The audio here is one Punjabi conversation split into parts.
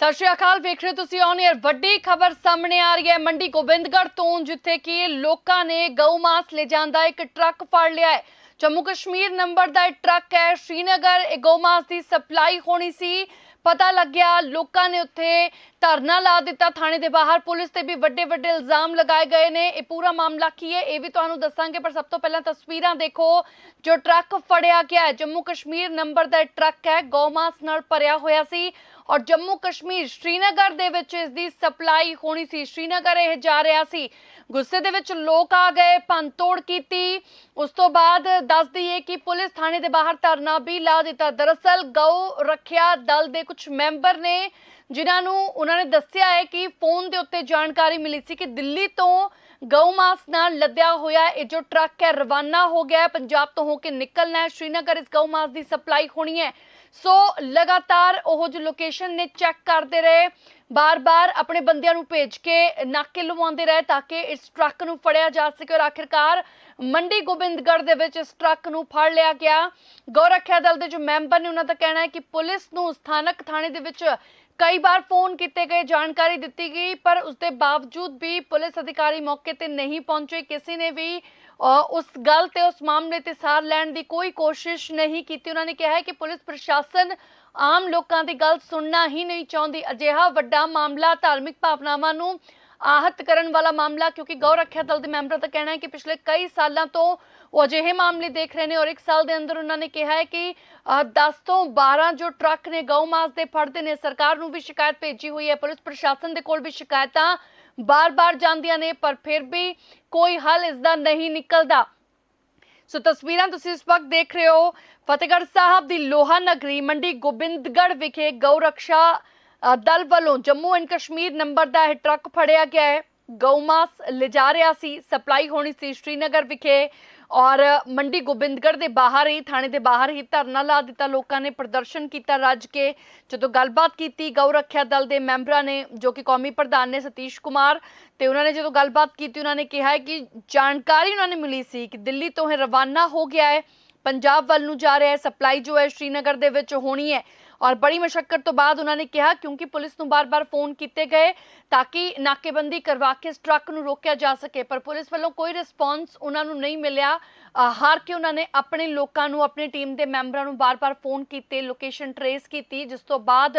ਸਤਿ ਸ਼੍ਰੀ ਅਕਾਲ, ਵੇਖ ਰਹੇ ਹੋ ਤੁਸੀਂ ਔਨ 에ਅਰ ਵੱਡੀ ਖਬਰ ਸਾਹਮਣੇ ਆ ਰਹੀ ਹੈ ਮੰਡੀ ਗੋਬਿੰਦਗੜ੍ਹ ਤੋਂ, ਜਿੱਥੇ ਕਿ ਲੋਕਾਂ ਨੇ ਗਊ ਮਾਸ ਲੈ ਜਾਂਦਾ ਇੱਕ ਟਰੱਕ ਫੜ ਲਿਆ ਹੈ। ਜੰਮੂ ਕਸ਼ਮੀਰ ਨੰਬਰ ਦਾ ਇਹ ਟਰੱਕ ਹੈ, ਸ਼੍ਰੀਨਗਰ। ਇਹ ਗਊ ਮਾਸ ਦੀ ਸਪਲਾਈ ਹੋਣੀ ਸੀ। ਪਤਾ ਲੱਗਿਆ, ਲੋਕਾਂ ਨੇ ਉੱਥੇ ਧਰਨਾ ਲਾ ਦਿੱਤਾ। ਥਾਣੇ ਦੇ ਬਾਹਰ ਪੁਲਿਸ ਤੇ ਵੀ ਵੱਡੇ ਵੱਡੇ ਇਲਜ਼ਾਮ ਲਗਾਏ ਗਏ ਨੇ। ਇਹ ਪੂਰਾ ਮਾਮਲਾ ਕੀ ਹੈ, ਇਹ ਵੀ ਤੁਹਾਨੂੰ ਦੱਸਾਂਗੇ, ਪਰ ਸਭ ਤੋਂ ਪਹਿਲਾਂ ਤਸਵੀਰਾਂ ਦੇਖੋ। ਜੋ ਟਰੱਕ ਫੜਿਆ ਗਿਆ ਹੈ ਜੰਮੂ ਕਸ਼ਮੀਰ ਨੰਬਰ ਦਾ ਟਰੱਕ ਹੈ ਗੌਮਾਸ ਨਾਲ ਭਰਿਆ ਹੋਇਆ ਸੀ। ਔਰ ਜੰਮੂ ਕਸ਼ਮੀਰ ਸ਼੍ਰੀਨਗਰ ਦੇ ਵਿੱਚ ਇਸ ਦੀ ਸਪਲਾਈ ਹੋਣੀ ਸੀ। ਸ਼੍ਰੀਨਗਰ ਇਹ ਜਾ ਰਿਹਾ ਸੀ। ਗੁੱਸੇ ਦੇ ਵਿੱਚ ਲੋਕ ਆ ਗਏ, ਭੰਨਤੋੜ ਕੀਤੀ। ਉਸ ਤੋਂ ਬਾਅਦ ਦੱਸ ਦਈਏ ਕਿ ਪੁਲਿਸ ਥਾਣੇ ਦੇ ਬਾਹਰ ਧਰਨਾ ਵੀ ਲਾ ਦਿੱਤਾ। ਦਰਅਸਲ ਗਊ ਰੱਖਿਆ ਦਲ ਦੇ ਕੁਝ ਮੈਂਬਰ ਨੇ। ਜਿਨ੍ਹਾਂ ਨੂੰ ਉਹਨਾਂ ਨੇ ਦੱਸਿਆ ਹੈ ਕਿ ਫੋਨ ਦੇ ਉੱਤੇ ਜਾਣਕਾਰੀ ਮਿਲੀ ਸੀ ਕਿ ਦਿੱਲੀ ਤੋਂ ਗਊ ਮਾਸ ਨਾਲ ਲੱਦਿਆ ਹੋਇਆ ਇਹ ਜੋ ਟਰੱਕ ਹੈ, ਰਵਾਨਾ ਹੋ ਗਿਆ ਹੈ। ਪੰਜਾਬ ਤੋਂ ਹੋ ਕੇ ਨਿਕਲਣਾ ਹੈ। ਸ਼੍ਰੀਨਗਰ ਇਸ ਗਊ ਮਾਸ ਦੀ ਸਪਲਾਈ ਹੋਣੀ ਹੈ। ਸੋ ਲਗਾਤਾਰ ਉਹ ਜੋ ਲੋਕੇਸ਼ਨ ਨੇ ਚੈੱਕ ਕਰਦੇ ਰਹੇ। ਬਾਰ-ਬਾਰ ਆਪਣੇ ਬੰਦਿਆਂ ਨੂੰ ਭੇਜ ਕੇ ਨਾਕੇ ਲਵਾਉਂਦੇ ਰਹੇ ਤਾਂ ਕਿ ਇਸ ਟਰੱਕ ਨੂੰ ਫੜਿਆ ਜਾ ਸਕੇ ਔਰ ਆਖਿਰਕਾਰ ਮੰਡੀ ਗੋਬਿੰਦਗੜ੍ਹ ਦੇ ਵਿੱਚ ਇਸ ਟਰੱਕ ਨੂੰ ਫੜ ਲਿਆ ਗਿਆ। ਗੌ ਦਲ ਦੇ ਜੋ ਮੈਂਬਰ ਨੇ ਉਹਨਾਂ ਦਾ ਕਹਿਣਾ ਹੈ ਕਿ ਪੁਲਿਸ ਨੂੰ ਸਥਾਨਕ ਥਾਣੇ ਦੇ ਵਿੱਚ ਕਈ ਵਾਰ ਫੋਨ ਕੀਤੇ ਗਏ, ਜਾਣਕਾਰੀ ਦਿੱਤੀ ਗਈ, ਪਰ ਉਸ ਦੇ ਬਾਵਜੂਦ ਵੀ ਪੁਲਿਸ ਅਧਿਕਾਰੀ ਮੌਕੇ ਤੇ ਨਹੀਂ ਪਹੁੰਚੇ। ਕਿਸੇ ਨੇ ਵੀ ਉਸ ਗੱਲ ਤੇ, ਉਸ ਮਾਮਲੇ ਤੇ ਸਾਰ ਲੈਣ ਦੀ ਕੋਈ ਕੋਸ਼ਿਸ਼ ਨਹੀਂ ਕੀਤੀ। ਉਹਨਾਂ ਨੇ ਕਿਹਾ ਹੈ ਕਿ ਪੁਲਿਸ ਪ੍ਰਸ਼ਾਸਨ ਆਮ ਲੋਕਾਂ ਦੀ ਗੱਲ ਸੁਣਨਾ ਹੀ ਨਹੀਂ ਚਾਹੁੰਦੀ। ਅਜਿਹਾ ਵੱਡਾ ਮਾਮਲਾ ਧਾਰਮਿਕ ਭਾਵਨਾਵਾਂ ਨੂੰ ਆਹਤ ਕਰਨ ਵਾਲਾ ਮਾਮਲਾ, ਕਿਉਂਕਿ ਗੌ ਰੱਖਿਆ ਦਲ ਦੇ ਮੈਂਬਰਾਂ ਦਾ ਕਹਿਣਾ ਹੈ ਕਿ ਪਿਛਲੇ ਕਈ ਸਾਲਾਂ ਤੋਂ ਉਹ ਅਜਿਹੇ ਮਾਮਲੇ ਦੇਖ ਰਹੇ ਨੇ ਔਰ ਇੱਕ ਸਾਲ ਦੇ ਅੰਦਰ ਉਹਨਾਂ ਨੇ ਕਿਹਾ ਹੈ ਕਿ 10 ਤੋਂ 12 ਜੋ ਟਰੱਕ ਨੇ ਗਊ ਮਾਸ ਦੇ ਫੜਦੇ ਨੇ, ਸਰਕਾਰ ਨੂੰ ਵੀ ਸ਼ਿਕਾਇਤ ਭੇਜੀ ਹੋਈ ਹੈ, ਪੁਲਿਸ ਪ੍ਰਸ਼ਾਸਨ ਦੇ ਕੋਲ ਵੀ ਸ਼ਿਕਾਇਤਾਂ ਬਾਰ-ਬਾਰ ਜਾਂਦੀਆਂ ਨੇ, ਪਰ ਫਿਰ ਵੀ ਕੋਈ ਹੱਲ ਇਸ ਦਾ ਨਹੀਂ ਨਿਕਲਦਾ। ਸੋ ਤਸਵੀਰਾਂ ਤੁਸੀਂ ਇਸ ਵਕਤ ਦੇਖ ਰਹੇ ਹੋ, ਫਤਿਹਗੜ੍ਹ ਸਾਹਿਬ ਦੀ ਲੋਹਾ ਨਗਰੀ ਮੰਡੀ ਗੋਬਿੰਦਗੜ੍ਹ ਵਿਖੇ ਗਊ ਰੱਖਿਆ ਦਲ ਵੱਲੋਂ ਜੰਮੂ ਐਂਡ ਕਸ਼ਮੀਰ ਨੰਬਰ ਦਾ ਇਹ ਟਰੱਕ ਫੜਿਆ ਗਿਆ ਹੈ। ਗਊਮਾਸ ਲਿਜਾ ਰਿਹਾ ਸੀ, ਸਪਲਾਈ ਹੋਣੀ ਸੀ ਸ਼੍ਰੀਨਗਰ ਵਿਖੇ ਔਰ ਮੰਡੀ ਗੋਬਿੰਦਗੜ੍ਹ ਦੇ ਬਾਹਰ ਹੀ, ਥਾਣੇ ਦੇ ਬਾਹਰ ਹੀ ਧਰਨਾ ਲਾ ਦਿੱਤਾ। ਲੋਕਾਂ ਨੇ ਪ੍ਰਦਰਸ਼ਨ ਕੀਤਾ ਰੱਜ ਕੇ। ਜਦੋਂ ਗੱਲਬਾਤ ਕੀਤੀ, ਗਊ ਰੱਖਿਆ ਦਲ ਦੇ ਮੈਂਬਰਾਂ ਨੇ, ਜੋ ਕਿ ਕੌਮੀ ਪ੍ਰਧਾਨ ਨੇ ਸਤੀਸ਼ ਕੁਮਾਰ ਤੇ ਉਹਨਾਂ ਨੇ ਜਦੋਂ ਗੱਲਬਾਤ ਕੀਤੀ, ਉਹਨਾਂ ਨੇ ਕਿਹਾ ਹੈ ਕਿ ਜਾਣਕਾਰੀ ਉਹਨਾਂ ਨੇ ਮਿਲੀ ਸੀ ਕਿ ਦਿੱਲੀ ਤੋਂ ਇਹ ਰਵਾਨਾ ਹੋ ਗਿਆ ਹੈ। ਪੰਜਾਬ ਵੱਲ ਨੂੰ ਜਾ ਰਿਹਾ ਹੈ, ਸਪਲਾਈ ਜੋ ਹੈ ਸ਼੍ਰੀਨਗਰ ਦੇ ਵਿੱਚ ਹੋਣੀ ਹੈ। ਔਰ ਬੜੀ ਮਸ਼ੱਕਤ ਤੋਂ ਬਾਅਦ ਉਹਨਾਂ ਨੇ ਕਿਹਾ ਕਿਉਂਕਿ ਪੁਲਿਸ ਨੂੰ ਬਾਰ-ਬਾਰ ਫੋਨ ਕੀਤੇ ਗਏ ਤਾਂ ਕਿ ਨਾਕੇਬੰਦੀ ਕਰਵਾ ਕੇ ਇਸ ਟਰੱਕ ਨੂੰ ਰੋਕਿਆ ਜਾ ਸਕੇ। ਪਰ ਪੁਲਿਸ ਵੱਲੋਂ ਕੋਈ ਰਿਸਪੌਂਸ ਉਹਨਾਂ ਨੂੰ ਨਹੀਂ ਮਿਲਿਆ। ਹਾਰ ਕੇ ਉਹਨਾਂ ਨੇ ਆਪਣੇ ਲੋਕਾਂ ਨੂੰ, ਆਪਣੀ ਟੀਮ ਦੇ ਮੈਂਬਰਾਂ ਨੂੰ ਬਾਰ-ਬਾਰ ਫੋਨ ਕੀਤੇ, ਲੋਕੇਸ਼ਨ ਟਰੇਸ ਕੀਤੀ, ਜਿਸ ਤੋਂ ਬਾਅਦ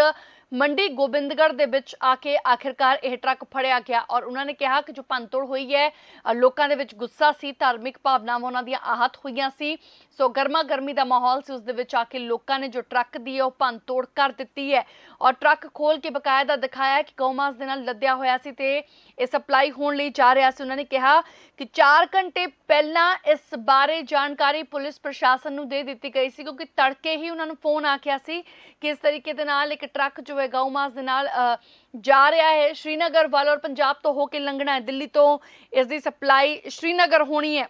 ਮੰਡੀ ਗੋਬਿੰਦਗੜ੍ਹ ਦੇ ਵਿੱਚ ਆ ਕੇ ਆਖਿਰਕਾਰ ਇਹ ਟਰੱਕ ਫੜਿਆ ਗਿਆ ਔਰ ਉਹਨਾਂ ਨੇ ਕਿਹਾ ਕਿ ਜੋ ਭੰਨਤੋੜ ਹੋਈ ਹੈ ਲੋਕਾਂ ਦੇ ਵਿੱਚ ਗੁੱਸਾ ਸੀ, ਧਾਰਮਿਕ ਭਾਵਨਾਵਾਂ ਉਹਨਾਂ ਦੀਆਂ ਆਹਤ ਹੋਈਆਂ ਸੀ। ਸੋ ਗਰਮਾ ਗਰਮੀ ਦਾ ਮਾਹੌਲ ਸੀ, ਉਸ ਦੇ ਵਿੱਚ ਆ ਕੇ ਲੋਕਾਂ ਨੇ ਜੋ ਟਰੱਕ ਦੀ ਹੈ, ਉਹ ਭੰਨਤੋੜ ਕਰ ਦਿੱਤੀ ਹੈ ਔਰ ਟਰੱਕ ਖੋਲ ਕੇ ਬਕਾਇਦਾ ਦਿਖਾਇਆ ਕਿ ਗਊਮਾਸ ਦੇ ਨਾਲ ਲੱਦਿਆ ਹੋਇਆ ਸੀ ਤੇ ਇਹ ਸਪਲਾਈ ਹੋਣ ਲਈ ਜਾ ਰਿਹਾ ਸੀ। ਉਹਨਾਂ ਨੇ ਕਿਹਾ ਕਿ 4 ਘੰਟੇ ਪਹਿਲਾਂ ਇਸ ਬਾਰੇ ਜਾਣਕਾਰੀ ਪੁਲਿਸ ਪ੍ਰਸ਼ਾਸਨ ਨੂੰ ਦੇ ਦਿੱਤੀ ਗਈ ਸੀ, ਕਿਉਂਕਿ ਤੜਕੇ ਹੀ ਉਹਨਾਂ ਨੂੰ ਫੋਨ ਆ ਗਿਆ ਸੀ ਕਿ ਇਸ ਤਰੀਕੇ ਦੇ ਨਾਲ ਇੱਕ ਟਰੱਕ ਜੋ ਹੈ ਗਊਮਾਸ ਦੇ ਨਾਲ ਜਾ ਰਿਹਾ ਹੈ। ਸ਼੍ਰੀਨਗਰ ਵੱਲ ਔਰ ਪੰਜਾਬ ਤੋਂ ਹੋ ਕੇ ਲੰਘਣਾ ਹੈ। ਦਿੱਲੀ ਤੋਂ ਇਸ ਦੀ ਸਪਲਾਈ ਸ਼੍ਰੀਨਗਰ ਹੋਣੀ ਹੈ।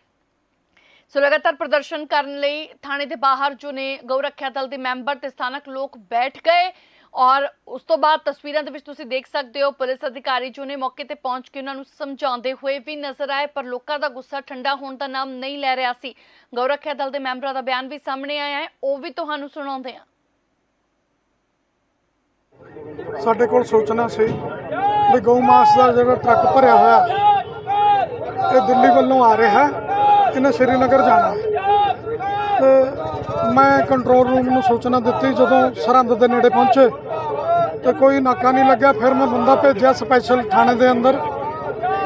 ਸੋ ਲਗਾਤਾਰ ਪ੍ਰਦਰਸ਼ਨ ਕਰਨ ਲਈ ਥਾਣੇ ਦੇ ਬਾਹਰ ਜੋ ਨੇ ਗਊ ਰੱਖਿਆ ਦਲ ਦੇ ਮੈਂਬਰ ਤੇ ਸਥਾਨਕ ਲੋਕ ਬੈਠ ਗਏ ਔਰ ਉਸ ਤੋਂ ਬਾਅਦ ਤਸਵੀਰਾਂ ਦੇ ਵਿੱਚ ਤੁਸੀਂ ਦੇਖ ਸਕਦੇ ਹੋ, ਪੁਲਿਸ ਅਧਿਕਾਰੀ ਜੋ ਨੇ ਮੌਕੇ ਤੇ ਪਹੁੰਚ ਕੇ ਉਹਨਾਂ ਨੂੰ ਸਮਝਾਉਂਦੇ ਹੋਏ ਵੀ ਨਜ਼ਰ ਆਏ, ਪਰ ਲੋਕਾਂ ਦਾ ਗੁੱਸਾ ਠੰਡਾ ਹੋਣ ਦਾ ਨਾਮ ਨਹੀਂ ਲੈ ਰਿਹਾ ਸੀ। ਗਊ ਰੱਖਿਆ ਦਲ ਦੇ ਮੈਂਬਰਾਂ ਦਾ ਬਿਆਨ ਵੀ ਸਾਹਮਣੇ ਆਇਆ ਹੈ, ਉਹ ਵੀ ਤੁਹਾਨੂੰ ਸੁਣਾਉਂਦੇ ਹਾਂ। ਸਾਡੇ ਕੋਲ ਸੋਚਣਾ ਸੀ ਵੀ ਗਊ ਮਾਸ ਦਾ ਜਿਹੜਾ ਟਰੱਕ ਭਰਿਆ ਹੋਇਆ, ਇਹ ਦਿੱਲੀ ਵੱਲੋਂ ਆ ਰਿਹਾ, ਇਹਨੇ ਸ਼੍ਰੀਨਗਰ ਜਾਣਾ। ਹੈ। ਤੇ ਮੈਂ ਕੰਟਰੋਲ ਰੂਮ ਨੂੰ ਸੂਚਨਾ ਦਿੱਤੀ, ਜਦੋਂ ਸਰਹੰਦ ਦੇ ਨੇੜੇ ਪਹੁੰਚੇ, ਤੇ ਕੋਈ ਨਾਕਾ ਨਹੀਂ ਲੱਗਿਆ, ਫਿਰ ਮੈਂ ਬੰਦਾ ਭੇਜਿਆ ਸਪੈਸ਼ਲ ਥਾਣੇ ਦੇ ਅੰਦਰ।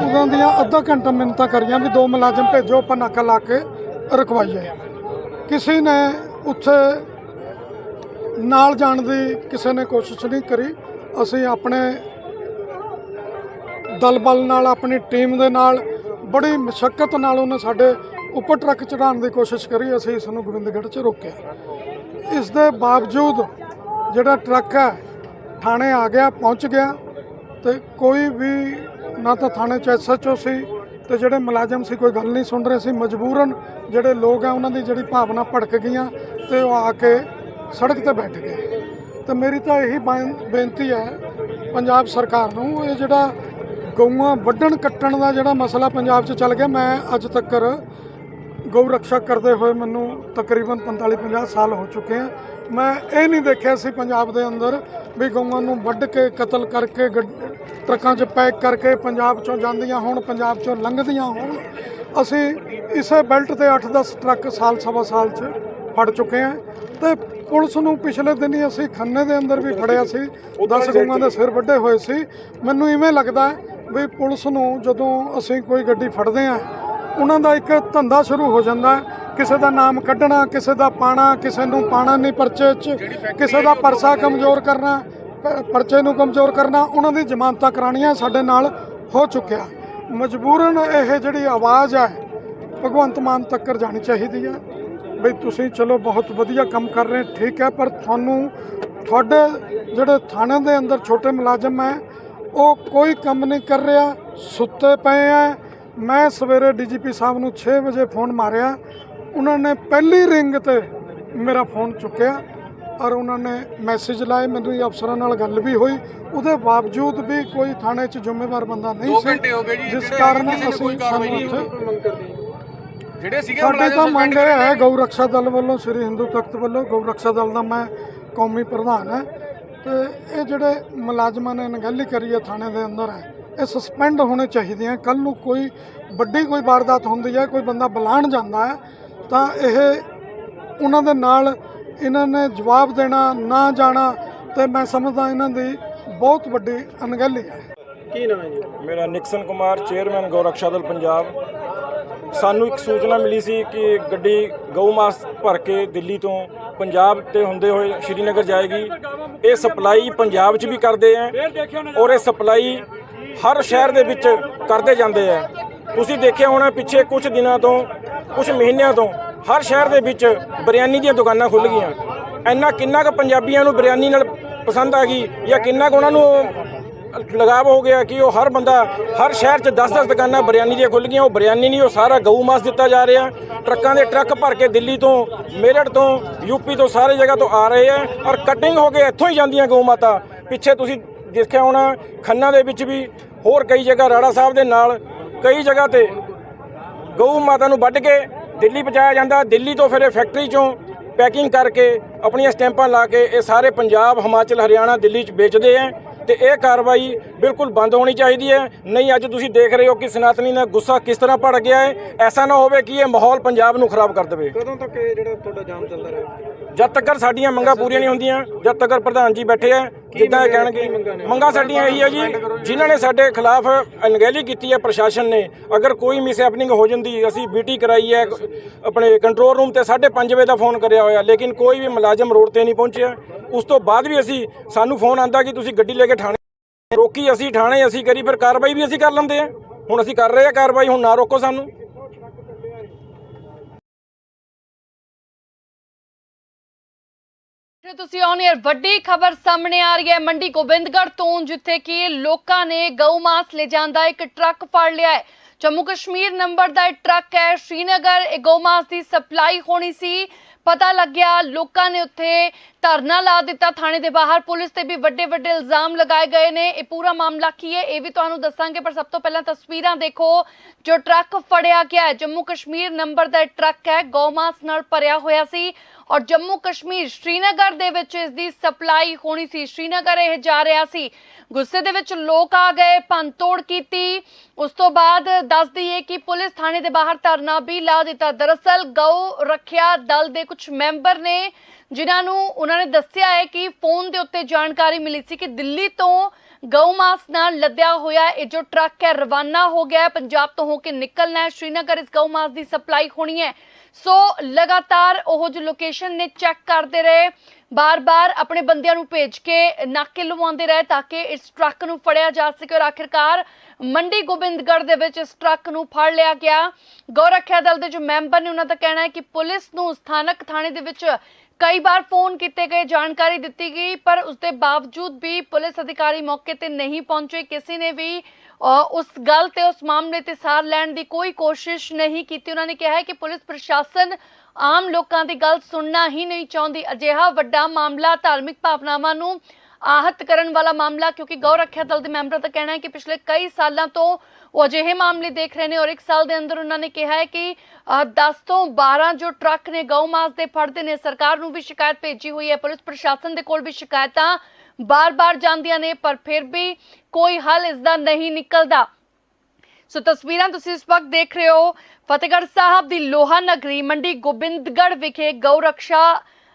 ਉਹਨਾਂ ਦੀਆਂ ਅੱਧਾ ਘੰਟਾ ਮਿੰਨਤਾਂ ਕਰੀਆਂ ਵੀ ਦੋ ਮੁਲਾਜ਼ਮ ਭੇਜੋ, ਆਪਾਂ ਨਾਕਾ ਲਾ ਕੇ ਰਖਵਾਈਏ। ਕਿਸੇ ਨੇ ਉੱਥੇ ਨਾਲ ਜਾਣ ਦੀ ਕਿਸੇ ਨੇ ਕੋਸ਼ਿਸ਼ ਨਹੀਂ ਕਰੀ। ਅਸੀਂ ਆਪਣੇ ਦਲ ਬਲ ਨਾਲ, ਆਪਣੀ ਟੀਮ ਦੇ ਨਾਲ, ਬੜੀ ਮਸ਼ੱਕਤ ਨਾਲ ਉਹਨੇ ਸਾਡੇ ਉੱਪਰ ਟਰੱਕ ਚੜਾਉਣ ਦੀ ਕੋਸ਼ਿਸ਼ ਕਰੀ। ਅਸੀਂ ਇਸ ਨੂੰ ਗੋਬਿੰਦਗੜ੍ਹ 'ਚ ਰੋਕਿਆ। ਇਸ ਦੇ ਬਾਵਜੂਦ ਜਿਹੜਾ ਟਰੱਕ ਹੈ, ਥਾਣੇ ਆ ਗਿਆ, ਪਹੁੰਚ ਗਿਆ ਤੇ ਕੋਈ ਵੀ ਨਾ ਤਾਂ ਥਾਣੇ 'ਚ ਐਸਐਚਓ ਸੀ ਤੇ ਜਿਹੜੇ ਮੁਲਾਜ਼ਮ ਸੀ, ਕੋਈ ਗੱਲ ਨਹੀਂ ਸੁਣ ਰਹੇ ਸੀ। ਮਜਬੂਰਨ ਜਿਹੜੇ ਲੋਕ ਆ, ਉਹਨਾਂ ਦੀ ਜਿਹੜੀ ਭਾਵਨਾ ਭੜਕ ਗਈਆਂ ਤੇ ਉਹ ਆ ਕੇ ਸੜਕ ਤੇ ਬੈਠ ਗਏ। ਤੇ ਮੇਰੀ ਤਾਂ ਇਹੀ ਬੇਨ- ਬੇਨਤੀ ਹੈ ਪੰਜਾਬ ਸਰਕਾਰ ਨੂੰ, ਇਹ ਜਿਹੜਾ ਗਊਆਂ ਵੱਢਣ ਕੱਟਣ ਦਾ ਜਿਹੜਾ ਮਸਲਾ ਪੰਜਾਬ 'ਚ ਚੱਲ ਗਿਆ, ਮੈਂ ਅੱਜ ਤੱਕ ਗਊ ਰੱਖਿਆ ਕਰਦੇ ਹੋਏ ਮੈਨੂੰ ਤਕਰੀਬਨ 45-50 ਸਾਲ ਹੋ ਚੁੱਕੇ ਆ। ਮੈਂ ਇਹ ਨਹੀਂ ਦੇਖਿਆ ਸੀ ਪੰਜਾਬ ਦੇ ਅੰਦਰ ਵੀ ਗਊਆਂ ਨੂੰ ਵੱਢ ਕੇ, ਕਤਲ ਕਰਕੇ, ਗੱਡ- ਟਰੱਕਾਂ 'ਚ ਪੈਕ ਕਰਕੇ ਪੰਜਾਬ 'ਚੋਂ ਜਾਂਦੀਆਂ ਹੋਣ, ਪੰਜਾਬ 'ਚੋਂ ਲੰਘਦੀਆਂ ਹੋਣ। ਅਸੀਂ ਇਸੇ ਬੈਲਟ ਤੇ 8-10 ਟਰੱਕ ਸਾਲ ਸਵਾ ਸਾਲ 'ਚ ਫੜ ਚੁੱਕੇ ਆ ਤੇ ਪੁਲਿਸ ਨੂੰ ਪਿਛਲੇ ਦਿਨ ਹੀ ਅਸੀਂ ਖੰਨੇ ਦੇ ਅੰਦਰ ਵੀ ਫੜਿਆ ਸੀ। 10 ਗਊਆਂ ਦੇ ਸਿਰ ਵੱਡੇ ਹੋਏ ਸੀ। ਮੈਨੂੰ ਇਵੇਂ ਲੱਗਦਾ ਵੀ ਪੁਲਿਸ ਨੂੰ ਜਦੋਂ ਅਸੀਂ ਕੋਈ ਗੱਡੀ ਫੜਦੇ ਆ ਉਹਨਾਂ ਦਾ ਇੱਕ ਧੰਦਾ ਸ਼ੁਰੂ ਹੋ ਜਾਂਦਾ। ਕਿਸੇ ਦਾ ਨਾਮ ਕੱਢਣਾ ਕਿਸੇ ਦਾ ਪਾਣਾ ਕਿਸੇ ਨੂੰ ਪਾਣਾ ਨਹੀਂ ਪਰਚੇ 'ਚ। ਕਿਸੇ ਦਾ ਪਰਸਾ ਕਮਜ਼ੋਰ ਕਰਨਾ ਪਰਚੇ ਨੂੰ ਕਮਜ਼ੋਰ ਕਰਨਾ ਉਹਨਾਂ ਦੀ ਜ਼ਮਾਨਤਾਂ ਕਰਾਣੀਆਂ ਸਾਡੇ ਨਾਲ ਹੋ ਚੁੱਕਿਆ। ਮਜਬੂਰਨ ਇਹ ਜਿਹੜੀ ਆਵਾਜ਼ ਹੈ ਭਗਵੰਤ ਮਾਨ ਤੱਕ ਜਾਣੀ ਚਾਹੀਦੀ ਹੈ। ਬਈ ਤੁਸੀਂ ਚਲੋ ਬਹੁਤ ਵਧੀਆ ਕੰਮ ਕਰ ਰਹੇ ਠੀਕ ਹੈ ਪਰ ਤੁਹਾਨੂੰ ਤੁਹਾਡੇ ਜਿਹੜੇ ਥਾਣੇ ਦੇ ਅੰਦਰ ਛੋਟੇ ਮੁਲਾਜ਼ਮ ਹੈ ਉਹ ਕੋਈ ਕੰਮ ਨਹੀਂ ਕਰ ਰਿਹਾ ਸੁੱਤੇ ਪਏ ਆ ਮੈਂ ਸਵੇਰੇ ਡੀਜੀਪੀ ਸਾਹਿਬ ਨੂੰ 6 ਵਜੇ ਫੋਨ ਮਾਰਿਆ ਉਹਨਾਂ ਨੇ ਪਹਿਲੀ ਰਿੰਗ ਤੇ ਮੇਰਾ ਫੋਨ ਚੁੱਕਿਆ ਔਰ ਉਹਨਾਂ ਨੇ ਮੈਸੇਜ ਲਾਏ ਮੈਨੂੰ ਇਹ ਅਫਸਰਾਂ ਨਾਲ ਗੱਲ ਵੀ ਹੋਈ ਉਹਦੇ ਬਾਵਜੂਦ ਵੀ ਕੋਈ ਥਾਣੇ 'ਚ ਜ਼ਿੰਮੇਵਾਰ ਬੰਦਾ ਨਹੀਂ ਸੀ ਜਿਸ ਕਾਰਨ ਅਸੀਂ ਕੋਈ ਕਾਰਵਾਈ ਸਾਨੂੰ ਨਹੀਂ ਉੱਥੇ ਜਿਹੜੇ ਸੀਗੇ ਸਾਡੇ ਤਾਂ ਮੰਗ ਇਹ ਹੈ। ਗਊ ਰੱਖਿਆ ਦਲ ਵੱਲੋਂ ਸ੍ਰੀ ਹਿੰਦੂ ਤਖਤ ਵੱਲੋਂ ਗਊ ਰੱਖਿਆ ਦਲ ਦਾ ਮੈਂ ਕੌਮੀ ਪ੍ਰਧਾਨ ਹੈ। ਤੇ ਇਹ ਜਿਹੜੇ ਮੁਲਾਜ਼ਮਾਂ ਨੇ ਅਣਗਹਿਲੀ ਕਰੀ ਹੈ ਥਾਣੇ ਦੇ ਅੰਦਰ ਹੈ ਇਹ ਸਸਪੈਂਡ ਹੋਣੇ ਚਾਹੀਦੇ ਆ। ਕੱਲ ਨੂੰ ਕੋਈ ਵੱਡੀ ਕੋਈ ਵਾਰਦਾਤ ਹੁੰਦੀ ਹੈ ਕੋਈ ਬੰਦਾ ਬੁਲਾਣ ਜਾਂਦਾ ਹੈ ਤਾਂ ਇਹ ਉਹਨਾਂ ਦੇ ਨਾਲ ਇਹਨਾਂ ਨੇ ਜਵਾਬ ਦੇਣਾ ਨਾ ਜਾਣਾ ਤੇ ਮੈਂ ਸਮਝਦਾ ਇਹਨਾਂ ਦੀ ਬਹੁਤ ਵੱਡੀ ਅਣਗਹਿਲੀ ਹੈ। ਮੇਰਾ ਨਿਕਸਨ ਕੁਮਾਰ ਚੇਅਰਮੈਨ ਗੌਰਕਸ਼ਾ ਦਲ ਪੰਜਾਬ। ਸਾਨੂੰ ਇੱਕ ਸੂਚਨਾ ਮਿਲੀ ਸੀ ਕਿ ਗੱਡੀ ਗਊ ਮਾਸ ਭਰ ਕੇ ਦਿੱਲੀ ਤੋਂ ਪੰਜਾਬ ਤੇ ਹੁੰਦੇ ਹੋਏ ਸ਼੍ਰੀਨਗਰ ਜਾਏਗੀ। ਇਹ ਸਪਲਾਈ ਪੰਜਾਬ 'ਚ ਵੀ ਕਰਦੇ ਆ ਔਰ ਇਹ ਸਪਲਾਈ ਹਰ ਸ਼ਹਿਰ ਦੇ ਵਿੱਚ ਕਰਦੇ ਜਾਂਦੇ ਆ। ਤੁਸੀਂ ਦੇਖਿਆ ਹੋਣਾ ਪਿੱਛੇ ਕੁਝ ਦਿਨਾਂ ਤੋਂ ਕੁਝ ਮਹੀਨਿਆਂ ਤੋਂ ਹਰ ਸ਼ਹਿਰ ਦੇ ਵਿੱਚ ਬਿਰਿਆਨੀ ਦੀਆਂ ਦੁਕਾਨਾਂ ਖੁੱਲ ਗਈਆਂ। ਇੰਨਾ ਕਿੰਨਾ ਕੁ ਪੰਜਾਬੀਆਂ ਨੂੰ ਬਿਰਿਆਨੀ ਨਾਲ ਪਸੰਦ ਆ ਗਈ ਜਾਂ ਕਿੰਨਾ ਕੁ ਉਹਨਾਂ ਨੂੰ ਲਗਾਵ ਹੋ ਗਿਆ ਕਿ ਉਹ ਹਰ ਬੰਦਾ, ਹਰ ਸ਼ਹਿਰ 'ਚ 10-10 ਦੁਕਾਨਾਂ ਬਰਿਆਨੀ ਦੀਆਂ ਖੁੱਲ ਗਈਆਂ, ਉਹ ਬਰਿਆਨੀ ਨਹੀਂ, ਉਹ ਸਾਰਾ ਗਊ ਮਾਸ ਦਿੱਤਾ ਜਾ ਰਿਹਾ। ਟਰੱਕਾਂ ਦੇ ਟਰੱਕ ਭਰ ਕੇ ਦਿੱਲੀ ਤੋਂ, ਮੇਰਠ ਤੋਂ ਯੂਪੀ ਤੋਂ, ਸਾਰੇ ਜਗ੍ਹਾ ਤੋਂ ਆ ਰਹੇ ਆ ਔਰ ਕਟਿੰਗ ਹੋ ਕੇ ਇੱਥੋਂ ਹੀ ਜਾਂਦੀਆਂ ਗਊ ਮਾਤਾ। ਪਿੱਛੇ ਤੁਸੀਂ ਦੇਖਿਆ ਹੋਣਾ, ਖੰਨਾ ਦੇ ਵਿੱਚ ਵੀ ਹੋਰ ਕਈ ਜਗ੍ਹਾ, ਰਾੜਾ ਸਾਹਿਬ ਦੇ ਨਾਲ ਕਈ ਜਗ੍ਹਾ ਤੇ ਗਊ ਮਾਤਾ ਨੂੰ ਵੱਢ ਕੇ ਦਿੱਲੀ ਪਹੁੰਚਾਇਆ ਜਾਂਦਾ। ਦਿੱਲੀ ਤੋਂ ਫਿਰ ਇਹ ਫੈਕਟਰੀ ਚੋਂ ਪੈਕਿੰਗ ਕਰਕੇ ਆਪਣੀਆਂ ਸਟੈਂਪਾਂ ਲਾ ਕੇ ਇਹ ਸਾਰੇ ਪੰਜਾਬ, ਹਿਮਾਚਲ, ਹਰਿਆਣਾ, ਦਿੱਲੀ 'ਚ ਵੇਚਦੇ ਆ। ਤੇ ਇਹ ਕਾਰਵਾਈ ਬਿਲਕੁਲ ਬੰਦ ਹੋਣੀ ਚਾਹੀਦੀ ਹੈ। ਨਹੀਂ ਅੱਜ ਤੁਸੀਂ ਦੇਖ ਰਹੇ ਹੋ ਕਿ ਸਨਾਤਨੀ ਦਾ ਗੁੱਸਾ ਕਿਸ ਤਰ੍ਹਾਂ ਭੜ ਗਿਆ ਹੈ। ਐਸਾ ਨਾ ਹੋਵੇ ਕਿ ਇਹ ਮਾਹੌਲ ਪੰਜਾਬ ਨੂੰ ਖਰਾਬ ਕਰ ਦੇਵੇ। ਕਦੋਂ ਤੱਕ ਇਹ ਜਿਹੜਾ ਤੁਹਾਡਾ ਜਾਮ ਚੱਲਦਾ ਰਹੇ? ਜਦ ਤੱਕ ਸਾਡੀਆਂ ਮੰਗਾਂ ਪੂਰੀਆਂ ਨਹੀਂ ਹੁੰਦੀਆਂ ਜਦ ਤੱਕ ਪ੍ਰਧਾਨ ਜੀ ਬੈਠੇ ਆ ਜਿੱਦਾਂ ਇਹ ਕਹਿਣਗੇ। ਮੰਗਾਂ ਸਾਡੀਆਂ ਇਹੀ ਆ ਜੀ ਜਿਨ੍ਹਾਂ ਨੇ ਸਾਡੇ ਖਿਲਾਫ ਅਣਗਹਿਲੀ ਕੀਤੀ ਹੈ ਪ੍ਰਸ਼ਾਸਨ ਨੇ। ਅਗਰ ਕੋਈ ਮਿਸ ਹੈਪਨਿੰਗ ਹੋ ਜਾਂਦੀ ਅਸੀਂ ਬੀਟੀ ਕਰਾਈ ਹੈ ਆਪਣੇ ਕੰਟਰੋਲ ਰੂਮ ਤੇ 5:30 ਵਜੇ ਦਾ ਫੋਨ ਕਰਿਆ ਹੋਇਆ ਲੇਕਿਨ ਕੋਈ ਵੀ ਮੁਲਾਜ਼ਮ ਰੋਡ ਤੇ ਨਹੀਂ ਪਹੁੰਚਿਆ। ਉਸ ਤੋਂ ਬਾਅਦ ਵੀ ਅਸੀਂ ਸਾਨੂੰ ਫੋਨ ਆਂਦਾ ਕਿ ਤੁਸੀਂ ਗੱਡੀ ਲੈ ਕੇ ਥਾਣੇ ਰੋਕੀ ਅਸੀਂ ਥਾਣੇ ਅਸੀਂ ਕਰੀ, ਫਿਰ ਕਾਰਵਾਈ ਵੀ ਅਸੀਂ ਕਰ ਲੈਂਦੇ ਆ। ਹੁਣ ਅਸੀਂ ਕਰ ਰਹੇ ਆ ਕਾਰਵਾਈ, ਹੁਣ ਨਾ ਰੋਕੋ ਸਾਨੂੰ। ਫਿਰ ਤੁਸੀਂ ਔਨ 에ਅਰ ਵੱਡੀ ਖਬਰ ਸਾਹਮਣੇ ਆ ਰਹੀ ਹੈ ਮੰਡੀ ਗੋਬਿੰਦਗੜ੍ਹ ਤੋਂ, ਜਿੱਥੇ ਕਿ ਲੋਕਾਂ ਨੇ ਗਊ ਮਾਸ ਲੈ ਜਾਂਦਾ ਇੱਕ ਟਰੱਕ ਫੜ ਲਿਆ ਹੈ। ਜੰਮੂ ਕਸ਼ਮੀਰ ਨੰਬਰ ਦਾ ਇਹ ਟਰੱਕ ਹੈ, ਸ਼੍ਰੀਨਗਰ, ਇਹ ਗਊ ਮਾਸ ਦੀ ਸਪਲਾਈ ਹੋਣੀ ਸੀ। ਪਤਾ ਲੱਗਿਆ, ਲੋਕਾਂ ਨੇ ਉੱਥੇ ਧਰਨਾ ਲਾ ਦਿੱਤਾ ਥਾਣੇ ਦੇ ਬਾਹਰ। ਪੁਲਿਸ ਤੇ ਵੀ ਵੱਡੇ ਵੱਡੇ ਇਲਜ਼ਾਮ ਲਗਾਏ ਗਏ ਨੇ। ਇਹ ਪੂਰਾ ਮਾਮਲਾ ਕੀ ਹੈ, ਇਹ ਵੀ ਤੁਹਾਨੂੰ ਦੱਸਾਂਗੇ, ਪਰ ਸਭ ਤੋਂ ਪਹਿਲਾਂ ਤਸਵੀਰਾਂ ਦੇਖੋ। ਜੋ ਟਰੱਕ ਫੜਿਆ ਗਿਆ ਹੈ, ਜੰਮੂ ਕਸ਼ਮੀਰ ਨੰਬਰ ਦਾ ਟਰੱਕ ਹੈ ਗਊਮਾਸ ਨਾਲ ਭਰਿਆ ਹੋਇਆ ਸੀ। ਔਰ ਜੰਮੂ ਕਸ਼ਮੀਰ ਸ਼੍ਰੀਨਗਰ ਦੇ ਵਿੱਚ ਇਸ ਦੀ ਸਪਲਾਈ ਹੋਣੀ ਸੀ। ਸ਼੍ਰੀਨਗਰ ਇਹ ਜਾ ਰਿਹਾ ਸੀ। ਗੁੱਸੇ ਦੇ ਵਿੱਚ ਲੋਕ ਆ ਗਏ, ਭੰਨਤੋੜ ਕੀਤੀ। ਉਸ ਤੋਂ ਬਾਅਦ ਦੱਸ ਦਈਏ ਕਿ ਪੁਲਿਸ ਥਾਣੇ ਦੇ ਬਾਹਰ ਧਰਨਾ ਵੀ ਲਾ ਦਿੱਤਾ। ਦਰਅਸਲ ਗਊ ਰੱਖਿਆ ਦਲ ਦੇ ਕੁਝ ਮੈਂਬਰ ਨੇ। ਜਿਨ੍ਹਾਂ ਨੂੰ ਉਹਨਾਂ ਨੇ ਦੱਸਿਆ ਹੈ ਕਿ ਫੋਨ ਦੇ ਉੱਤੇ ਜਾਣਕਾਰੀ ਮਿਲੀ ਸੀ ਕਿ ਦਿੱਲੀ ਤੋਂ ਗਊ ਮਾਸ ਨਾਲ ਲੱਦਿਆ ਹੋਇਆ ਇਹ ਜੋ ਟਰੱਕ ਹੈ, ਰਵਾਨਾ ਹੋ ਗਿਆ ਹੈ। ਪੰਜਾਬ ਤੋਂ ਹੋ ਕੇ ਨਿਕਲਣਾ ਹੈ। ਸ਼੍ਰੀਨਗਰ ਇਸ ਗਊ ਮਾਸ ਦੀ ਸਪਲਾਈ ਹੋਣੀ ਹੈ। ਸੋ ਲਗਾਤਾਰ ਉਹ ਜੋ ਲੋਕੇਸ਼ਨ ਨੇ ਚੈੱਕ ਕਰਦੇ ਰਹੇ। ਬਾਰ-ਬਾਰ ਆਪਣੇ ਬੰਦਿਆਂ ਨੂੰ ਭੇਜ ਕੇ ਨਾਕੇ ਲਵਾਉਂਦੇ ਰਹੇ ਤਾਂ ਕਿ ਇਸ ਟਰੱਕ ਨੂੰ ਫੜਿਆ ਜਾ ਸਕੇ ਔਰ ਆਖਿਰਕਾਰ ਮੰਡੀ ਗੋਬਿੰਦਗੜ੍ਹ ਦੇ ਵਿੱਚ ਇਸ ਟਰੱਕ ਨੂੰ ਫੜ ਲਿਆ ਗਿਆ। ਗੌ ਰੱਖਿਆ ਦਲ ਦੇ ਜੋ ਮੈਂਬਰ ਨੇ ਉਹਨਾਂ ਦਾ ਕਹਿਣਾ ਹੈ ਕਿ ਪੁਲਿਸ ਨੂੰ ਸਥਾਨਕ ਥਾਣੇ ਦੇ ਵਿੱਚ ਕਈ ਵਾਰ ਫੋਨ ਕੀਤੇ ਗਏ ਜਾਣਕਾਰੀ ਦਿੱਤੀ ਗਈ ਪਰ ਉਸ ਦੇ ਬਾਵਜੂਦ ਵੀ ਪੁਲਿਸ ਅਧਿਕਾਰੀ ਮੌਕੇ ਤੇ ਨਹੀਂ ਪਹੁੰਚੇ। ਕਿਸੇ ਨੇ ਵੀ ਅ, ਉਸ ਗੱਲ ਤੇ ਉਸ ਮਾਮਲੇ ਤੇ ਸਾਰ ਲੈਣ ਦੀ ਕੋਈ ਕੋਸ਼ਿਸ਼ ਨਹੀਂ ਕੀਤੀ। ਉਹਨਾਂ ਨੇ ਕਿਹਾ ਹੈ ਕਿ ਪੁਲਿਸ ਪ੍ਰਸ਼ਾਸਨ ਆਮ ਲੋਕਾਂ ਦੀ ਗੱਲ ਸੁਣਨਾ ਹੀ ਨਹੀਂ ਚਾਹੁੰਦੀ। ਅਜਿਹਾ ਵੱਡਾ ਮਾਮਲਾ ਧਾਰਮਿਕ ਭਾਵਨਾਵਾਂ ਨੂੰ ਆਹਤ ਕਰਨ ਵਾਲਾ ਮਾਮਲਾ, ਕਿਉਂਕਿ ਗਊ ਰੱਖਿਆ ਦਲ ਦੇ ਮੈਂਬਰਾਂ ਦਾ ਕਹਿਣਾ ਹੈ ਕਿ ਪਿਛਲੇ ਕਈ ਸਾਲਾਂ ਤੋਂ ਉਹ ਅਜਿਹੇ ਮਾਮਲੇ ਦੇਖ ਰਹੇ ਨੇ ਔਰ ਇੱਕ ਸਾਲ ਦੇ ਅੰਦਰ ਉਹਨਾਂ ਨੇ ਕਿਹਾ ਹੈ ਕਿ 10 ਤੋਂ 12 ਜੋ ਟਰੱਕ ਨੇ ਗਊ ਮਾਸ ਦੇ ਫੜਦੇ ਨੇ, ਸਰਕਾਰ ਨੂੰ ਵੀ ਸ਼ਿਕਾਇਤ ਭੇਜੀ ਹੋਈ ਹੈ, ਪੁਲਿਸ ਪ੍ਰਸ਼ਾਸਨ ਦੇ ਕੋਲ ਵੀ ਸ਼ਿਕਾਇਤਾਂ ਬਾਰ-ਬਾਰ ਜਾਂਦੀਆਂ ਨੇ, ਪਰ ਫਿਰ ਵੀ ਕੋਈ ਹੱਲ ਇਸ ਦਾ ਨਹੀਂ ਨਿਕਲਦਾ। ਸੋ ਤਸਵੀਰਾਂ ਤੁਸੀਂ ਇਸ ਵਕਤ ਦੇਖ ਰਹੇ ਹੋ, ਫਤਿਹਗੜ੍ਹ ਸਾਹਿਬ ਦੀ ਲੋਹਾ ਨਗਰੀ ਮੰਡੀ ਗੋਬਿੰਦਗੜ੍ਹ ਵਿਖੇ ਗਊ ਰੱਖਿਆ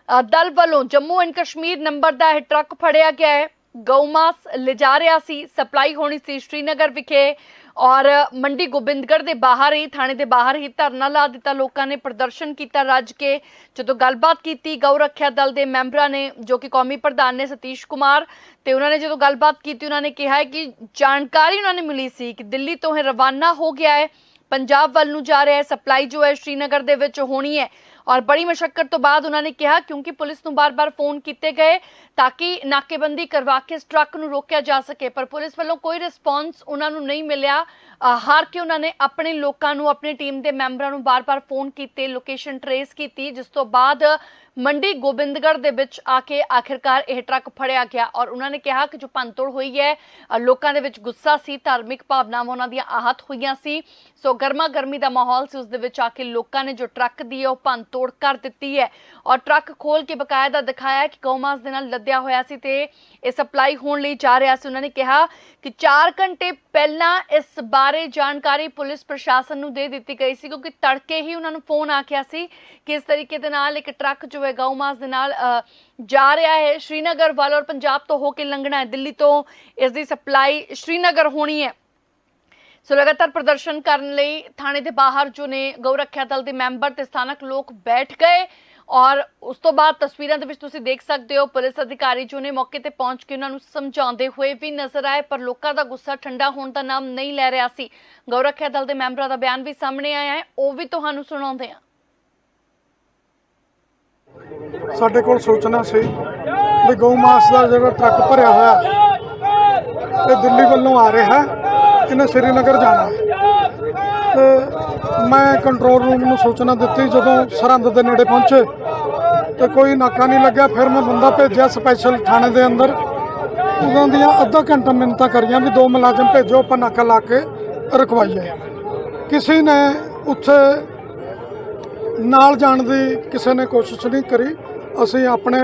ਦਲ ਵੱਲੋਂ ਜੰਮੂ ਐਂਡ ਕਸ਼ਮੀਰ ਨੰਬਰ ਦਾ ਇਹ ਟਰੱਕ ਫੜਿਆ ਗਿਆ ਹੈ। ਗਊਮਾਸ ਲਿਜਾ ਰਿਹਾ ਸੀ, ਸਪਲਾਈ ਹੋਣੀ ਸੀ ਸ਼੍ਰੀਨਗਰ ਵਿਖੇ ਔਰ ਮੰਡੀ ਗੋਬਿੰਦਗੜ੍ਹ ਦੇ ਬਾਹਰ ਹੀ, ਥਾਣੇ ਦੇ ਬਾਹਰ ਹੀ ਧਰਨਾ ਲਾ ਦਿੱਤਾ। ਲੋਕਾਂ ਨੇ ਪ੍ਰਦਰਸ਼ਨ ਕੀਤਾ ਰੱਜ ਕੇ। ਜਦੋਂ ਗੱਲਬਾਤ ਕੀਤੀ, ਗਊ ਰੱਖਿਆ ਦਲ ਦੇ ਮੈਂਬਰਾਂ ਨੇ, ਜੋ ਕਿ ਕੌਮੀ ਪ੍ਰਧਾਨ ਨੇ ਸਤੀਸ਼ ਕੁਮਾਰ, ਤੇ ਉਹਨਾਂ ਨੇ ਜਦੋਂ ਗੱਲਬਾਤ ਕੀਤੀ, ਉਹਨਾਂ ਨੇ ਕਿਹਾ ਹੈ ਕਿ ਜਾਣਕਾਰੀ ਉਹਨਾਂ ਨੇ ਮਿਲੀ ਸੀ ਕਿ ਦਿੱਲੀ ਤੋਂ ਇਹ ਰਵਾਨਾ ਹੋ ਗਿਆ ਹੈ। ਪੰਜਾਬ ਵੱਲ ਨੂੰ ਜਾ ਰਿਹਾ ਹੈ, ਸਪਲਾਈ ਜੋ ਹੈ ਸ਼੍ਰੀਨਗਰ ਦੇ ਵਿੱਚ ਹੋਣੀ ਹੈ। ਔਰ ਬੜੀ ਮਸ਼ੱਕਤ ਤੋਂ ਬਾਅਦ ਉਹਨਾਂ ਨੇ ਕਿਹਾ ਕਿਉਂਕਿ ਪੁਲਿਸ ਨੂੰ ਬਾਰ-ਬਾਰ ਫੋਨ ਕੀਤੇ ਗਏ ਤਾਂ ਕਿ ਨਾਕੇਬੰਦੀ ਕਰਵਾ ਕੇ ਇਸ ਟਰੱਕ ਨੂੰ ਰੋਕਿਆ ਜਾ ਸਕੇ, ਪਰ ਪੁਲਿਸ ਵੱਲੋਂ ਕੋਈ ਰਿਸਪੌਂਸ ਉਹਨਾਂ ਨੂੰ ਨਹੀਂ ਮਿਲਿਆ। ਹਾਰ ਕੇ ਉਹਨਾਂ ਨੇ ਆਪਣੇ ਲੋਕਾਂ ਨੂੰ, ਆਪਣੀ ਟੀਮ ਦੇ ਮੈਂਬਰਾਂ ਨੂੰ ਬਾਰ-ਬਾਰ ਫੋਨ ਕੀਤੇ, ਲੋਕੇਸ਼ਨ ਟਰੇਸ ਕੀਤੀ, ਜਿਸ ਤੋਂ ਬਾਅਦ ਮੰਡੀ ਗੋਬਿੰਦਗੜ੍ਹ ਦੇ ਵਿੱਚ ਆ ਕੇ ਆਖਿਰਕਾਰ ਇਹ ਟਰੱਕ ਫੜਿਆ ਗਿਆ ਔਰ ਉਹਨਾਂ ਨੇ ਕਿਹਾ ਕਿ ਜੋ ਭੰਨਤੋੜ ਹੋਈ ਹੈ ਲੋਕਾਂ ਦੇ ਵਿੱਚ ਗੁੱਸਾ ਸੀ, ਧਾਰਮਿਕ ਭਾਵਨਾਵਾਂ ਉਹਨਾਂ ਦੀਆਂ ਆਹਤ ਹੋਈਆਂ ਸੀ। ਸੋ ਗਰਮਾ ਗਰਮੀ ਦਾ ਮਾਹੌਲ ਸੀ, ਉਸ ਦੇ ਵਿੱਚ ਆ ਕੇ ਲੋਕਾਂ ਨੇ ਜੋ ਟਰੱਕ ਦੀ ਹੈ ਉਹ ਭੰਨਤੋੜ ਕਰ ਦਿੱਤੀ ਹੈ। ਔਰ ਟਰੱਕ ਖੋਲ ਕੇ ਬਕਾਇਦਾ ਦਿਖਾਇਆ ਕਿ ਗਊਮਾਸ ਦੇ ਨਾਲ ਲੱਦਿਆ ਹੋਇਆ ਸੀ ਤੇ ਇਹ ਸਪਲਾਈ ਹੋਣ ਲਈ ਜਾ ਰਿਹਾ ਸੀ। ਉਹਨਾਂ ਨੇ ਕਿਹਾ ਕਿ 4 ਘੰਟੇ ਪਹਿਲਾਂ ਇਸ ਬਾਰੇ ਜਾਣਕਾਰੀ ਪੁਲਿਸ ਪ੍ਰਸ਼ਾਸਨ ਨੂੰ ਦੇ ਦਿੱਤੀ ਗਈ ਸੀ ਕਿਉਂਕਿ ਤੜਕੇ ਹੀ ਉਹਨਾਂ ਨੂੰ ਫੋਨ ਆ ਗਿਆ ਸੀ ਕਿ ਇਸ ਤਰੀਕੇ ਦੇ ਨਾਲ ਇੱਕ ਟਰੱਕ ਜੋ ਹੈ ਗਊਮਾਸ ਦੇ ਨਾਲ ਅ, ਜਾ ਰਿਹਾ ਹੈ। ਸ਼੍ਰੀਨਗਰ ਵੱਲ ਔਰ ਪੰਜਾਬ ਤੋਂ ਹੋ ਕੇ ਲੰਘਣਾ ਹੈ ਦਿੱਲੀ ਤੋਂ ਇਸ ਦੀ ਸਪਲਾਈ ਸ਼੍ਰੀਨਗਰ ਹੋਣੀ ਹੈ। ਸੋ ਲਗਾਤਾਰ ਪ੍ਰਦਰਸ਼ਨ ਕਰਨ ਲਈ ਥਾਣੇ ਦੇ ਬਾਹਰ ਜੋ ਨੇ ਗਊ ਰੱਖਿਆ ਦਲ ਦੇ ਮੈਂਬਰ ਤੇ ਸਥਾਨਕ ਲੋਕ ਬੈਠ ਗਏ। ਔਰ ਉਸ ਤੋਂ ਬਾਅਦ ਤਸਵੀਰਾਂ ਦੇ ਵਿੱਚ ਤੁਸੀਂ ਦੇਖ ਸਕਦੇ ਹੋ, ਪੁਲਿਸ ਅਧਿਕਾਰੀ ਜੋ ਨੇ ਮੌਕੇ ਤੇ ਪਹੁੰਚ ਕੇ ਉਹਨਾਂ ਨੂੰ ਸਮਝਾਉਂਦੇ ਹੋਏ ਵੀ ਨਜ਼ਰ ਆਏ, ਪਰ ਲੋਕਾਂ ਦਾ ਗੁੱਸਾ ਠੰਡਾ ਹੋਣ ਦਾ ਨਾਮ ਨਹੀਂ ਲੈ ਰਿਹਾ ਸੀ। ਗਊ ਦਲ ਦੇ ਮੈਂਬਰਾਂ ਦਾ ਬਿਆਨ ਵੀ ਸਾਹਮਣੇ ਆਇਆ ਹੈ, ਉਹ ਵੀ ਤੁਹਾਨੂੰ ਸੁਣਾਉਂਦੇ ਹਾਂ। ਸਾਡੇ ਕੋਲ ਸੂਚਨਾ ਸੀ ਵੀ ਗਊ ਮਾਸ ਦਾ ਜਿਹੜਾ ਟਰੱਕ ਭਰਿਆ ਹੋਇਆ ਇਹ ਦਿੱਲੀ ਵੱਲੋਂ ਆ ਰਿਹਾ ਹੈ, ਇਹਨੇ ਸ੍ਰੀਨਗਰ ਜਾਣਾ ਤੇ ਮੈਂ ਕੰਟਰੋਲ ਰੂਮ ਨੂੰ ਸੂਚਨਾ ਦਿੱਤੀ ਜਦੋਂ ਸਰਹੰਦ ਦੇ ਨੇੜੇ ਪਹੁੰਚੇ ਤੇ ਕੋਈ ਨਾਕਾ ਨਹੀਂ ਲੱਗਿਆ, ਫਿਰ ਮੈਂ ਬੰਦਾ ਭੇਜਿਆ ਸਪੈਸ਼ਲ ਥਾਣੇ ਦੇ ਅੰਦਰ। ਉਹਨਾਂ ਦੀਆਂ ਅੱਧਾ ਘੰਟਾ ਮਿੰਨਤਾਂ ਕਰੀਆਂ ਵੀ ਦੋ ਮੁਲਾਜ਼ਮ ਭੇਜੋ, ਆਪਾਂ ਨਾਕਾ ਲਾ ਕੇ ਰਖਵਾਈਏ ਕਿਸੇ ਨੇ ਉੱਥੇ ਨਾਲ ਜਾਣ ਦੀ ਕਿਸੇ ਨੇ ਕੋਸ਼ਿਸ਼ ਨਹੀਂ ਕਰੀ। ਅਸੀਂ ਆਪਣੇ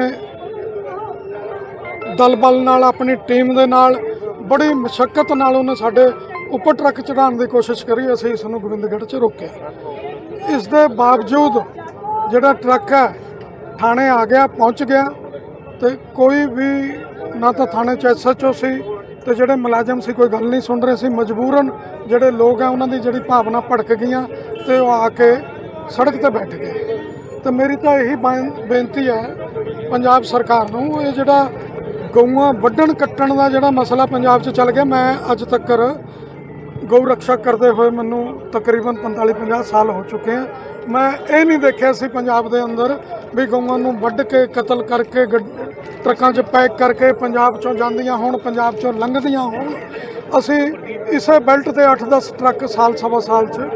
ਦਲ ਬਲ ਨਾਲ, ਆਪਣੀ ਟੀਮ ਦੇ ਨਾਲ, ਬੜੀ ਮੁਸ਼ਕਲ ਨਾਲ ਉਹਨੇ ਸਾਡੇ ਉੱਪਰ ਟਰੱਕ ਚੜਾਉਣ ਦੀ ਕੋਸ਼ਿਸ਼ ਕਰੀ, ਅਸੀਂ ਇਸ ਨੂੰ ਗੋਬਿੰਦਗੜ੍ਹ 'ਚ ਰੋਕਿਆ। ਇਸ ਦੇ ਬਾਵਜੂਦ ਜਿਹੜਾ ਟਰੱਕ ਹੈ, ਥਾਣੇ ਆ ਗਿਆ, ਪਹੁੰਚ ਗਿਆ ਤੇ ਕੋਈ ਵੀ ਨਾ ਤਾਂ ਥਾਣੇ 'ਚ ਐਸਐਚਓ ਸੀ ਤੇ ਜਿਹੜੇ ਮੁਲਾਜ਼ਮ ਸੀ, ਕੋਈ ਗੱਲ ਨਹੀਂ ਸੁਣ ਰਹੇ ਸੀ। ਮਜਬੂਰਨ ਜਿਹੜੇ ਲੋਕ ਆ, ਉਹਨਾਂ ਦੀ ਜਿਹੜੀ ਭਾਵਨਾ ਭੜਕ ਗਈਆਂ ਤੇ ਉਹ ਆ ਕੇ ਸੜਕ ਤੇ ਬੈਠ ਗਏ। ਤੇ ਮੇਰੀ ਤਾਂ ਇਹੀ ਬੇਨਤੀ ਹੈ, ਪੰਜਾਬ ਸਰਕਾਰ ਨੂੰ, ਇਹ ਜਿਹੜਾ ਗਊਆਂ ਵੱਢਣ ਕੱਟਣ ਦਾ ਜਿਹੜਾ ਮਸਲਾ ਪੰਜਾਬ 'ਚ ਚੱਲ ਗਿਆ, ਮੈਂ ਅੱਜ ਤੱਕ ਗਊ ਰੱਖਿਆ ਕਰਦੇ ਹੋਏ ਮੈਨੂੰ ਤਕਰੀਬਨ 45 50 ਸਾਲ ਹੋ ਚੁੱਕੇ ਆ। ਮੈਂ ਇਹ ਨਹੀਂ ਦੇਖਿਆ ਸੀ ਪੰਜਾਬ ਦੇ ਅੰਦਰ ਵੀ ਗਊਆਂ ਨੂੰ ਵੱਢ ਕੇ, ਕਤਲ ਕਰਕੇ, ਗੱਡ- ਟਰੱਕਾਂ 'ਚ ਪੈਕ ਕਰਕੇ ਪੰਜਾਬ 'ਚੋਂ ਜਾਂਦੀਆਂ ਹੋਣ, ਪੰਜਾਬ 'ਚੋਂ ਲੰਘਦੀਆਂ ਹੋਣ। ਅਸੀਂ ਇਸੇ ਬੈਲਟ ਤੇ 8-10 ਟਰੱਕ ਸਾਲ ਸਵਾ ਸਾਲ 'ਚ